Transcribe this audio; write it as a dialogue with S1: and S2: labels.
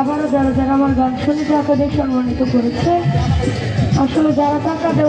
S1: আবারও যারা যারা আমার গান শুনে টাকা দিয়ে সম্মানিত করেছে। আসলে যারা টাকা দেওয়া